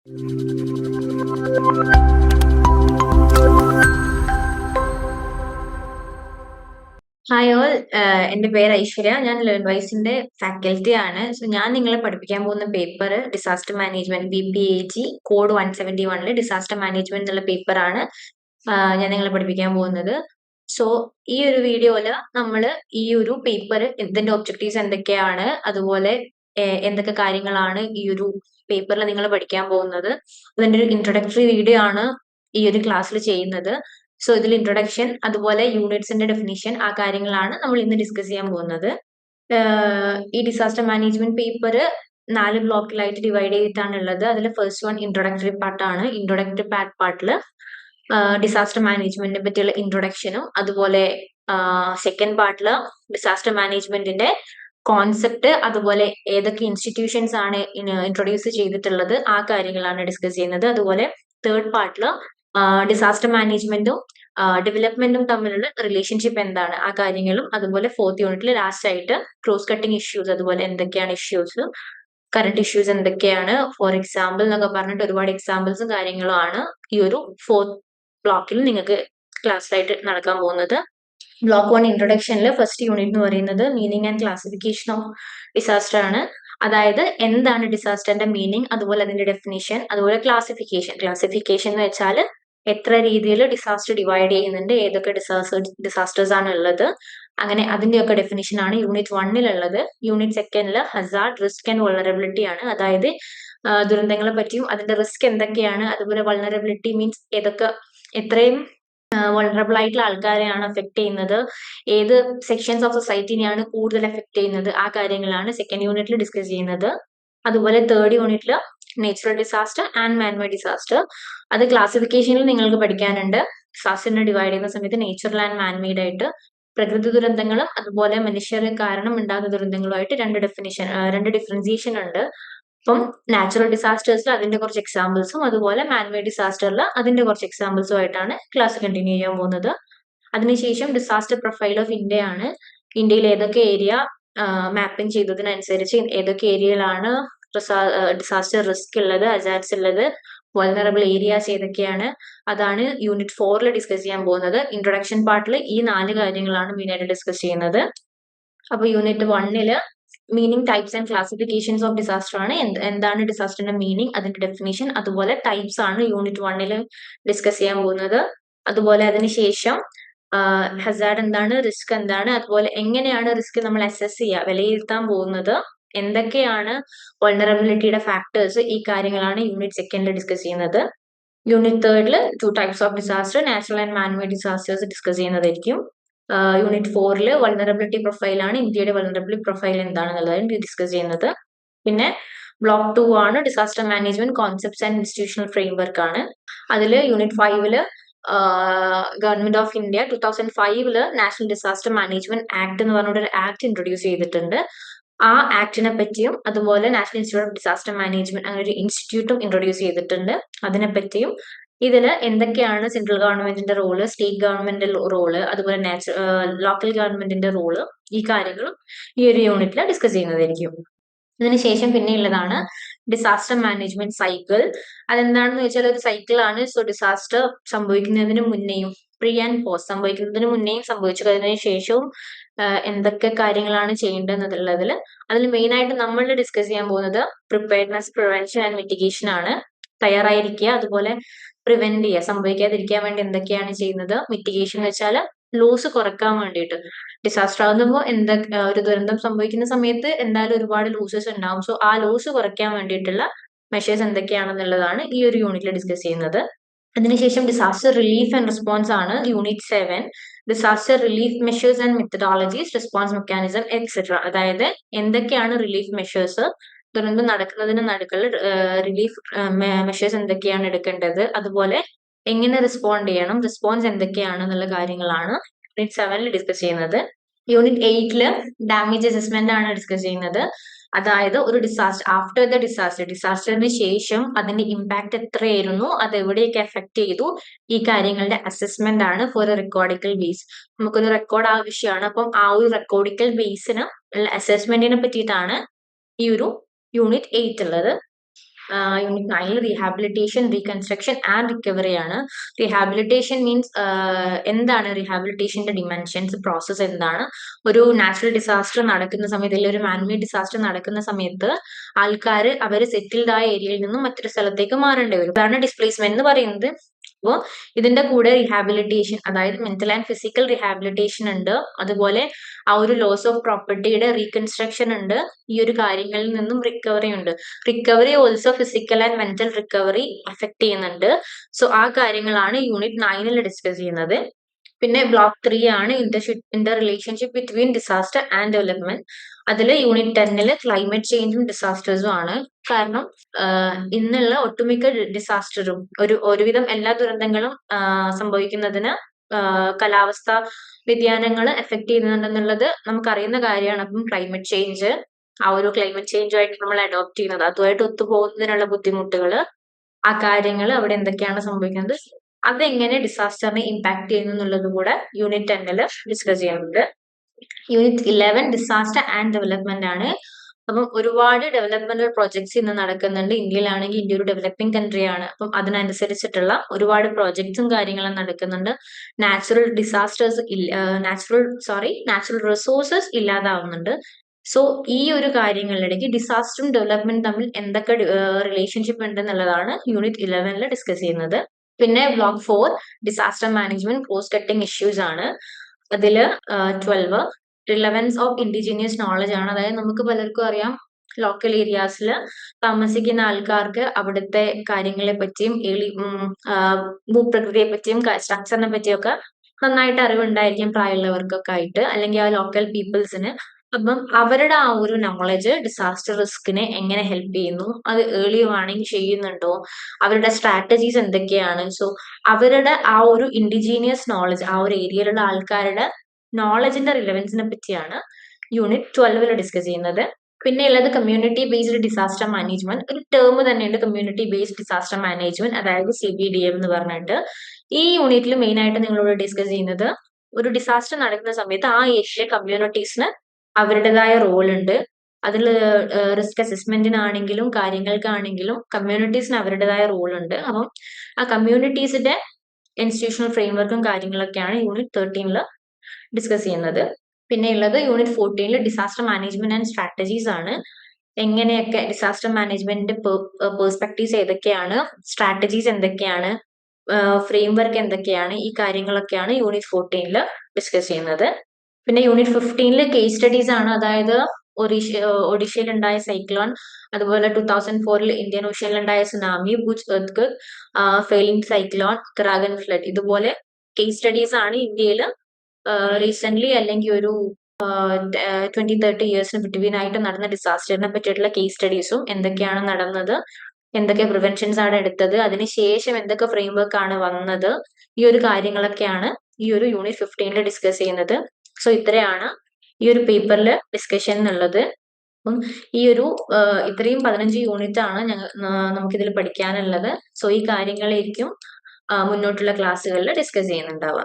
Hi all എന്റെ പേര് ഐശ്വര്യ. ഞാൻ ലേൺ വൈസിന്റെ ഫാക്കൽറ്റി ആണ്. സോ ഞാൻ നിങ്ങളെ പഠിപ്പിക്കാൻ പോകുന്ന paper disaster management B P A G code one seventy വണ്ണിൽ ഡിസാസ്റ്റർ മാനേജ്മെന്റ് എന്നുള്ള പേപ്പറാണ് ഞാൻ നിങ്ങളെ പഠിപ്പിക്കാൻ പോകുന്നത്. സോ ഈ ഒരു വീഡിയോയിൽ നമ്മൾ ഈ ഒരു പേപ്പർ ഇതിന്റെ ഒബ്ജക്റ്റീവ്സ് എന്തൊക്കെയാണ് അതുപോലെ എന്തൊക്കെ കാര്യങ്ങളാണ് ഈ ഒരു പേപ്പറിൽ നിങ്ങൾ പഠിക്കാൻ പോകുന്നത്. അതിന്റെ ഒരു ഇൻട്രൊഡക്ടറി വീഡിയോ ആണ് ഈ ഒരു ക്ലാസ്സിൽ ചെയ്യുന്നത്. സോ ഇതിൽ ഇൻട്രൊഡക്ഷൻ അതുപോലെ യൂണിറ്റ്സിന്റെ ഡെഫിനിഷൻ ആ കാര്യങ്ങളാണ് നമ്മൾ ഇന്ന് ഡിസ്കസ് ചെയ്യാൻ പോകുന്നത്. ഈ ഡിസാസ്റ്റർ മാനേജ്മെന്റ് പേപ്പർ നാല് ബ്ലോക്കിലായിട്ട് ഡിവൈഡ് ചെയ്തിട്ടാണ് ഉള്ളത്. അതിൽ ഫസ്റ്റ് വൺ ഇൻട്രൊഡക്ടറി പാർട്ടാണ് ഇൻട്രൊഡക്ടറി പാർട്ട് പാർട്ടിൽ ഡിസാസ്റ്റർ മാനേജ്മെന്റിനെ പറ്റിയുള്ള ഇൻട്രൊഡക്ഷനും അതുപോലെ സെക്കൻഡ് പാർട്ടിൽ ഡിസാസ്റ്റർ മാനേജ്മെന്റിന്റെ കോൺസെപ്റ്റ് അതുപോലെ ഏതൊക്കെ ഇൻസ്റ്റിറ്റ്യൂഷൻസ് ആണ് ഇൻട്രൊഡ്യൂസ് ചെയ്തിട്ടുള്ളത് ആ കാര്യങ്ങളാണ് ഡിസ്കസ് ചെയ്യുന്നത്. അതുപോലെ തേർഡ് പാർട്ടിൽ ഡിസാസ്റ്റർ മാനേജ്മെന്റും ഡെവലപ്മെന്റും തമ്മിലുള്ള റിലേഷൻഷിപ്പ് എന്താണ്? ആ കാര്യങ്ങളും അതുപോലെ ഫോർത്ത് യൂണിറ്റിൽ ലാസ്റ്റ് ആയിട്ട് ക്രോസ് കട്ടിംഗ് ഇഷ്യൂസ് അതുപോലെ എന്തൊക്കെയാണ് ഇഷ്യൂസ് കറണ്ട് ഇഷ്യൂസ് എന്തൊക്കെയാണ്? ഫോർ എക്സാമ്പിൾ എന്നൊക്കെ പറഞ്ഞിട്ട് ഒരുപാട് എക്സാമ്പിൾസും കാര്യങ്ങളും ആണ് ഈ ഒരു ഫോർത്ത് ബ്ലോക്കിൽ നിങ്ങൾക്ക് ക്ലാസ് ക്ലാസ്സിലായിട്ട് നടക്കാൻ പോകുന്നത്. ബ്ലോക്ക് വൺ ഇൻട്രൊഡക്ഷനിൽ ഫസ്റ്റ് യൂണിറ്റ് എന്ന് പറയുന്നത് meaning and classification of disaster ആണ്. അതായത് എന്താണ് ഡിസാസ്റ്ററിന്റെ മീനിങ് അതുപോലെ അതിന്റെ ഡെഫിനേഷൻ അതുപോലെ ക്ലാസിഫിക്കേഷൻ ക്ലാസിഫിക്കേഷൻ എന്ന് വെച്ചാൽ എത്ര രീതിയിൽ ഡിസാസ്റ്റർ ഡിവൈഡ് ചെയ്യുന്നുണ്ട് ഏതൊക്കെ ഡിസാസ്റ്റർ ഡിസാസ്റ്റേഴ്സ് ആണ് ഉള്ളത്. അങ്ങനെ അതിന്റെയൊക്കെ ഡെഫിനേഷൻ ആണ് യൂണിറ്റ് വണ്ണിലുള്ളത് യൂണിറ്റ് സെക്കൻഡിൽ ഹസാർഡ് റിസ്ക് ആൻഡ് വൾണറബിലിറ്റി ആണ്. അതായത് ദുരന്തങ്ങളെ പറ്റിയും അതിന്റെ റിസ്ക് എന്തൊക്കെയാണ് അതുപോലെ വൾണറബിലിറ്റി മീൻസ് ഏതൊക്കെ എത്രയും വൾണറബിൾ ആയിട്ടുള്ള ആൾക്കാരെയാണ് അഫക്ട് ചെയ്യുന്നത്. ഏത് സെക്ഷൻസ് ഓഫ് സൊസൈറ്റിനെയാണ് കൂടുതൽ അഫക്ട് ചെയ്യുന്നത്? ആ കാര്യങ്ങളാണ് സെക്കൻഡ് യൂണിറ്റിൽ ഡിസ്കസ് ചെയ്യുന്നത്. അതുപോലെ തേർഡ് യൂണിറ്റിൽ natural disaster and manmade disaster അത് ക്ലാസിഫിക്കേഷനിൽ നിങ്ങൾക്ക് പഠിക്കാനുണ്ട്. ഡിസാസ്റ്ററിനെ ഡിവൈഡ് ചെയ്യുന്ന സമയത്ത് നേച്ചുറൽ ആൻഡ് മാൻമെയ്ഡ് ആയിട്ട് പ്രകൃതി ദുരന്തങ്ങളും അതുപോലെ മനുഷ്യർ കാരണം ഉണ്ടാകുന്ന ദുരന്തങ്ങളുമായിട്ട് രണ്ട് ഡെഫിനിഷൻ രണ്ട് ഡിഫറൻസിയേഷൻ ഉണ്ട്. അപ്പം നാച്ചുറൽ ഡിസാസ്റ്റേഴ്സിൽ അതിന്റെ കുറച്ച് എക്സാമ്പിൾസും അതുപോലെ മാൻമേഡ് ഡിസാസ്റ്ററിൽ അതിന്റെ കുറച്ച് എക്സാമ്പിൾസും ആയിട്ടാണ് ക്ലാസ് കണ്ടിന്യൂ ചെയ്യാൻ പോകുന്നത്. അതിനുശേഷം ഡിസാസ്റ്റർ പ്രൊഫൈൽ ഓഫ് ഇന്ത്യ ആണ്. ഇന്ത്യയിൽ ഏതൊക്കെ ഏരിയ മാപ്പിംഗ് ചെയ്തതിനനുസരിച്ച് ഏതൊക്കെ ഏരിയയിലാണ് ഡിസാസ്റ്റർ റിസ്ക് ഉള്ളത് അജാറ്റ്സ് ഉള്ളത് വൾനറബിൾ ഏരിയാസ് ഏതൊക്കെയാണ് അതാണ് യൂണിറ്റ് ഫോറിൽ ഡിസ്കസ് ചെയ്യാൻ പോകുന്നത്. ഇൻട്രൊഡക്ഷൻ പാർട്ടിൽ ഈ നാല് കാര്യങ്ങളാണ് മെയിനായിട്ട് ഡിസ്കസ് ചെയ്യുന്നത്. അപ്പൊ യൂണിറ്റ് വണ്ണിൽ meaning types and classifications of disaster ആണ്. എന്താണ് ഡിസാസ്റ്ററിന്റെ മീനിങ് അതിന്റെ ഡെഫിനേഷൻ അതുപോലെ ടൈപ്സ് ആണ് യൂണിറ്റ് വണ്ണിൽ ഡിസ്കസ് ചെയ്യാൻ പോകുന്നത്. അതുപോലെ അതിനുശേഷം ഹസാർഡ് എന്താണ് റിസ്ക് എന്താണ് അതുപോലെ എങ്ങനെയാണ് റിസ്ക് നമ്മൾ അസസ് ചെയ്യുക വിലയിരുത്താൻ പോകുന്നത്. എന്തൊക്കെയാണ് വൾണറബിലിറ്റിയുടെ ഫാക്ടേഴ്സ് ഈ കാര്യങ്ങളാണ് യൂണിറ്റ് സെക്കൻഡിൽ ഡിസ്കസ് ചെയ്യുന്നത്. Unit തേർഡിൽ two types of disaster natural and manmade disasters discuss ചെയ്യുന്നതായിരിക്കും. യൂണിറ്റ് ഫോറിൽ വൾണറബിലിറ്റി പ്രൊഫൈലാണ് ഇന്ത്യയുടെ വൾണറബിലിറ്റി പ്രൊഫൈൽ എന്താണെന്നുള്ളതാണ് ഡിസ്കസ് ചെയ്യുന്നത്. പിന്നെ ബ്ലോക്ക് ടു ആണ് disaster management concepts and institutional framework ആണ്. അതിൽ യൂണിറ്റ് ഫൈവിൽ government of India two thousand ഫൈവിൽ നാഷണൽ ഡിസാസ്റ്റർ മാനേജ്മെന്റ് ആക്ട് എന്ന് പറഞ്ഞ ഒരു ആക്ട് ഇൻട്രൊഡ്യൂസ് ചെയ്തിട്ടുണ്ട്. ആ ആക്ടിനെ പറ്റിയും അതുപോലെ national institute of disaster management അങ്ങനെ ഒരു ഇൻസ്റ്റിറ്റ്യൂട്ടും ഇൻട്രൊഡ്യൂസ് ചെയ്തിട്ടുണ്ട്. അതിനെ പറ്റിയും ഇതിൽ എന്തൊക്കെയാണ് സെൻട്രൽ ഗവൺമെന്റിന്റെ റോൾ സ്റ്റേറ്റ് ഗവൺമെന്റിന്റെ റോൾ അതുപോലെ നാച്ചുറൽ ലോക്കൽ ഗവൺമെന്റിന്റെ റോൾ ഈ കാര്യങ്ങളും ഈ ഒരു യൂണിറ്റിൽ ഡിസ്കസ് ചെയ്യുന്നതായിരിക്കും. അതിനുശേഷം പിന്നെ ഉള്ളതാണ് ഡിസാസ്റ്റർ മാനേജ്മെന്റ് സൈക്കിൾ അതെന്താണെന്ന് വെച്ചാൽ ഒരു സൈക്കിളാണ് സോ ഡിസാസ്റ്റർ സംഭവിക്കുന്നതിന് മുന്നേയും പ്രീ ആൻഡ് പോസ്റ്റ് സംഭവിക്കുന്നതിന് മുന്നേയും സംഭവിച്ചു. കഴിഞ്ഞതിന് ശേഷവും എന്തൊക്കെ കാര്യങ്ങളാണ് ചെയ്യേണ്ടതെന്നുള്ളതിൽ അതിൽ മെയിനായിട്ട് നമ്മൾ ഡിസ്കസ് ചെയ്യാൻ പോകുന്നത് പ്രിപ്പയർനെസ് പ്രിവെൻഷൻ ആൻഡ് മിറ്റിഗേഷൻ ആണ്. തയ്യാറായിരിക്കുക. അതുപോലെ പ്രിവെന്റ് ചെയ്യുക. സംഭവിക്കാതിരിക്കാൻ വേണ്ടി എന്തൊക്കെയാണ് ചെയ്യുന്നത്? മിറ്റിഗേഷൻ എന്ന് വെച്ചാൽ ലോസ് കുറയ്ക്കാൻ വേണ്ടിയിട്ട്. ഡിസാസ്റ്റർ ആകുമ്പോൾ എന്താ ഒരു ദുരന്തം സംഭവിക്കുന്ന സമയത്ത് എന്തായാലും ഒരുപാട് ലൂസസ് ഉണ്ടാവും. സോ ആ ലോസ് കുറയ്ക്കാൻ വേണ്ടിയിട്ടുള്ള മെഷേഴ്സ് എന്തൊക്കെയാണെന്നുള്ളതാണ് ഈ ഒരു യൂണിറ്റിൽ ഡിസ്കസ് ചെയ്യുന്നത്. അതിനുശേഷം ഡിസാസ്റ്റർ റിലീഫ് ആൻഡ് റെസ്പോൺസ് ആണ് unit seven disaster relief measures and methodologies response mechanism etcetera അതായത് എന്തൊക്കെയാണ് റിലീഫ് മെഷേഴ്സ് ദുരന്തം നടക്കുന്നതിന് നടുക്കൾ റിലീഫ് മെഷേഴ്സ് എന്തൊക്കെയാണ് എടുക്കേണ്ടത്? അതുപോലെ എങ്ങനെ റെസ്പോണ്ട് ചെയ്യണം? റെസ്പോൺസ് എന്തൊക്കെയാണ് എന്നുള്ള കാര്യങ്ങളാണ് യൂണിറ്റ് സെവനിൽ ഡിസ്കസ് ചെയ്യുന്നത്. യൂണിറ്റ് എയ്റ്റിൽ ഡാമേജ് അസസ്മെന്റ് ആണ് ഡിസ്കസ് ചെയ്യുന്നത്. അതായത് ഒരു ഡിസാസ്റ്റർ ആഫ്റ്റർ ദ ഡിസാസ്റ്റർ ഡിസാസ്റ്ററിന് ശേഷം അതിന്റെ ഇമ്പാക്ട് എത്രയായിരുന്നു? അത് എവിടെയൊക്കെ എഫക്ട് ചെയ്തു? ഈ കാര്യങ്ങളുടെ അസസ്മെന്റ് ആണ് ഫോർ എ റെക്കോർഡിക്കൽ ബേസ് നമുക്കൊരു റെക്കോർഡ് ആവശ്യമാണ്. അപ്പം ആ ഒരു റെക്കോർഡിക്കൽ ബേസിന് അസസ്മെന്റിനെ പറ്റിയിട്ടാണ് ഈ ഒരു യൂണിറ്റ് എയ്റ്റ് ഉള്ളത്. യൂണിറ്റ് നയനിൽ റീഹാബിലിറ്റേഷൻ റീകൺസ്ട്രക്ഷൻ ആൻഡ് റിക്കവറി ആണ്. റീഹാബിലിറ്റേഷൻ മീൻസ് എന്താണ് റീഹാബിലിറ്റേഷന്റെ ഡിമെൻഷൻസ് പ്രോസസ്സ് എന്താണ്? ഒരു നാച്ചുറൽ ഡിസാസ്റ്റർ നടക്കുന്ന സമയത്ത് അല്ലെങ്കിൽ ഒരു മാൻമേഡ് ഡിസാസ്റ്റർ നടക്കുന്ന സമയത്ത് ആൾക്കാർ അവർ സെറ്റിൽഡ് ആയ ഏരിയയിൽ നിന്നും മറ്റൊരു സ്ഥലത്തേക്ക് മാറേണ്ടി വരും. അതാണ് ഡിസ്പ്ലേസ്മെന്റ് എന്ന് പറയുന്നത് അപ്പോൾ ഇതിന്റെ കൂടെ റീഹാബിലിറ്റേഷൻ അതായത് മെന്റൽ ആൻഡ് ഫിസിക്കൽ റീഹാബിലിറ്റേഷൻ ഉണ്ട്. അതുപോലെ ആ ഒരു ലോസ് ഓഫ് പ്രോപ്പർട്ടിയുടെ റീകൺസ്ട്രക്ഷൻ ഉണ്ട്. ഈ ഒരു കാര്യങ്ങളിൽ നിന്നും റിക്കവറി ഉണ്ട്. Recovery also physical and mental recovery affect ചെയ്യുന്നുണ്ട്. സോ ആ കാര്യങ്ങളാണ് യൂണിറ്റ് നയനിൽ ഡിസ്കസ് ചെയ്യുന്നത്. പിന്നെ ബ്ലോക്ക് ത്രീ ആണ് internship inter relationship between disaster and development അതിൽ യൂണിറ്റ് ടെന്നിൽ ക്ലൈമറ്റ് ചേഞ്ചും ഡിസാസ്റ്റേഴ്സും ആണ്. കാരണം ഇന്നുള്ള ഒട്ടുമിക്ക ഡിസാസ്റ്ററും ഒരു ഒരുവിധം എല്ലാ ദുരന്തങ്ങളും സംഭവിക്കുന്നതിന് കാലാവസ്ഥ വ്യതിയാനങ്ങൾ എഫക്ട് ചെയ്യുന്നുണ്ടെന്നുള്ളത് നമുക്കറിയുന്ന കാര്യമാണ്. അപ്പം ക്ലൈമറ്റ് ചേഞ്ച് ആ ഒരു ക്ലൈമറ്റ് ചേഞ്ചുമായിട്ട് നമ്മൾ അഡോപ്റ്റ് ചെയ്യുന്നത്. അതുമായിട്ട് ഒത്തുപോകുന്നതിനുള്ള ബുദ്ധിമുട്ടുകൾ ആ കാര്യങ്ങൾ അവിടെ എന്തൊക്കെയാണ് സംഭവിക്കുന്നത്? അതെങ്ങനെ ഡിസാസ്റ്ററിനെ ഇമ്പാക്ട് ചെയ്യുന്നു എന്നുള്ളത് കൂടെ യൂണിറ്റ് ടെന്നിൽ ഡിസ്കസ് ചെയ്യുന്നുണ്ട് unit eleven disaster and development ആണ്. അപ്പം ഒരുപാട് ഡെവലപ്മെന്റൽ പ്രോജക്ട്സ് ഇന്ന് നടക്കുന്നുണ്ട്. ഇന്ത്യയിലാണെങ്കിൽ ഇന്ത്യ ഒരു ഡെവലപ്പിംഗ് കൺട്രി ആണ്. അപ്പം അതിനനുസരിച്ചിട്ടുള്ള ഒരുപാട് പ്രോജക്ട്സും കാര്യങ്ങളും നടക്കുന്നുണ്ട്. Natural disasters natural sorry natural resources ഇല്ലാതാവുന്നുണ്ട്. So ഈ ഒരു കാര്യങ്ങളിലേക്ക് ഡിസാസ്റ്ററും ഡെവലപ്മെന്റ് തമ്മിൽ എന്തൊക്കെ റിലേഷൻഷിപ്പ് ഉണ്ട് എന്നുള്ളതാണ് യൂണിറ്റ് ഇലവനിൽ ഡിസ്കസ് ചെയ്യുന്നത്. പിന്നെ block four disaster management cost cutting issues ആണ്. അതിൽ twelve relevance of indigenous knowledge ആണ്. അതായത് നമുക്ക് പലർക്കും അറിയാം ലോക്കൽ ഏരിയാസിൽ താമസിക്കുന്ന ആൾക്കാർക്ക് അവിടുത്തെ കാര്യങ്ങളെ പറ്റിയും എളി ഭൂപ്രകൃതിയെ പറ്റിയും സ്ട്രക്ചറിനെ പറ്റിയൊക്കെ നന്നായിട്ട് അറിവുണ്ടായിരിക്കും പ്രായമുള്ളവർക്കൊക്കെ ആയിട്ട്. അല്ലെങ്കിൽ ആ ലോക്കൽ പീപ്പിൾസിന് അപ്പം അവരുടെ ആ ഒരു നോളജ് ഡിസാസ്റ്റർ റിസ്കിനെ എങ്ങനെ ഹെൽപ്പ് ചെയ്യുന്നു? അത് ഏർലി വാർണിംഗ് ചെയ്യുന്നുണ്ടോ? അവരുടെ സ്ട്രാറ്റജീസ് എന്തൊക്കെയാണ്? സോ അവരുടെ ആ ഒരു ഇൻഡിജീനിയസ് നോളജ് ആ ഒരു ഏരിയയിലുള്ള ആൾക്കാരുടെ നോളജിന്റെ റിലവൻസിനെ പറ്റിയാണ് യൂണിറ്റ് ട്വൽവിൽ ഡിസ്കസ് ചെയ്യുന്നത്. പിന്നെ ഉള്ളത് കമ്മ്യൂണിറ്റി ബേസ്ഡ് ഡിസാസ്റ്റർ മാനേജ്മെന്റ് ഒരു ടേം തന്നെയുണ്ട് കമ്മ്യൂണിറ്റി ബേസ്ഡ് ഡിസാസ്റ്റർ മാനേജ്മെന്റ് അതായത് സി ബി ഡി എം എന്ന് പറഞ്ഞിട്ട്. ഈ യൂണിറ്റിൽ മെയിൻ ആയിട്ട് നിങ്ങളോട് ഡിസ്കസ് ചെയ്യുന്നത് ഒരു ഡിസാസ്റ്റർ നടക്കുന്ന സമയത്ത് ആ ഏഷ്യ കമ്മ്യൂണിറ്റീസിന് അവരുടേതായ റോളുണ്ട്. അതിൽ റിസ്ക് അസസ്മെന്റിനാണെങ്കിലും കാര്യങ്ങൾക്കാണെങ്കിലും കമ്മ്യൂണിറ്റീസിന് അവരുടേതായ റോളുണ്ട്. അപ്പം ആ കമ്മ്യൂണിറ്റീസിന്റെ ഇൻസ്റ്റിറ്റ്യൂഷണൽ ഫ്രെയിംവർക്കും കാര്യങ്ങളൊക്കെയാണ് യൂണിറ്റ് തേർട്ടീനിൽ ഡിസ്കസ് ചെയ്യുന്നത്. പിന്നെ ഉള്ളത് യൂണിറ്റ് ഫോർട്ടീനിൽ ഡിസാസ്റ്റർ മാനേജ്മെന്റ് ആൻഡ് സ്ട്രാറ്റജീസ് ആണ്. എങ്ങനെയൊക്കെ ഡിസാസ്റ്റർ മാനേജ്മെന്റ് പേഴ്സ്പെക്ടീവ്സ് ഏതൊക്കെയാണ് സ്ട്രാറ്റജീസ് എന്തൊക്കെയാണ് ഫ്രെയിംവർക്ക് എന്തൊക്കെയാണ് ഈ കാര്യങ്ങളൊക്കെയാണ് യൂണിറ്റ് ഫോർട്ടീനിൽ ഡിസ്കസ് ചെയ്യുന്നത്. പിന്നെ യൂണിറ്റ് ഫിഫ്റ്റീനിൽ കേസ് സ്റ്റഡീസ് ആണ്. അതായത് ഒറീഷ ഒഡീഷയിൽ ഉണ്ടായ സൈക്ലോൺ അതുപോലെ ടൂ തൗസൻഡ് ഫോറിൽ ഇന്ത്യൻ ഓഷ്യയിൽ ഉണ്ടായ tsunami Bhuj earth Phailin cyclone ക്രാഗൻ flood ഇതുപോലെ കേസ് സ്റ്റഡീസ് ആണ് ഇന്ത്യയിൽ റീസെന്റ് അല്ലെങ്കിൽ ഒരു ട്വന്റി തേർട്ടി ഇയേഴ്സിന് ബിറ്റ്വീൻ ആയിട്ട് നടന്ന ഡിസാസ്റ്ററിനെ പറ്റിയിട്ടുള്ള കേസ് സ്റ്റഡീസും എന്തൊക്കെയാണ് നടന്നത് എന്തൊക്കെ പ്രിവെൻഷൻസ് ആണ് എടുത്തത് അതിനുശേഷം എന്തൊക്കെ ഫ്രെയിംവർക്ക് ആണ് വന്നത് ഈ ഒരു കാര്യങ്ങളൊക്കെയാണ് ഈ ഒരു യൂണിറ്റ് ഫിഫ്റ്റീനിൽ ഡിസ്കസ് ചെയ്യുന്നത്. സോ ഇത്രയാണ് ഈ ഒരു പേപ്പറിൽ ഡിസ്കഷൻ എന്നുള്ളത് അപ്പം ഈ ഒരു ഇത്രയും പതിനഞ്ച് യൂണിറ്റ് ആണ് ഞങ്ങൾ നമുക്കിതിൽ പഠിക്കാനുള്ളത്. സോ ഈ കാര്യങ്ങളായിരിക്കും മുന്നോട്ടുള്ള ക്ലാസ്സുകളിൽ ഡിസ്കസ് ചെയ്യുന്നുണ്ടാവുക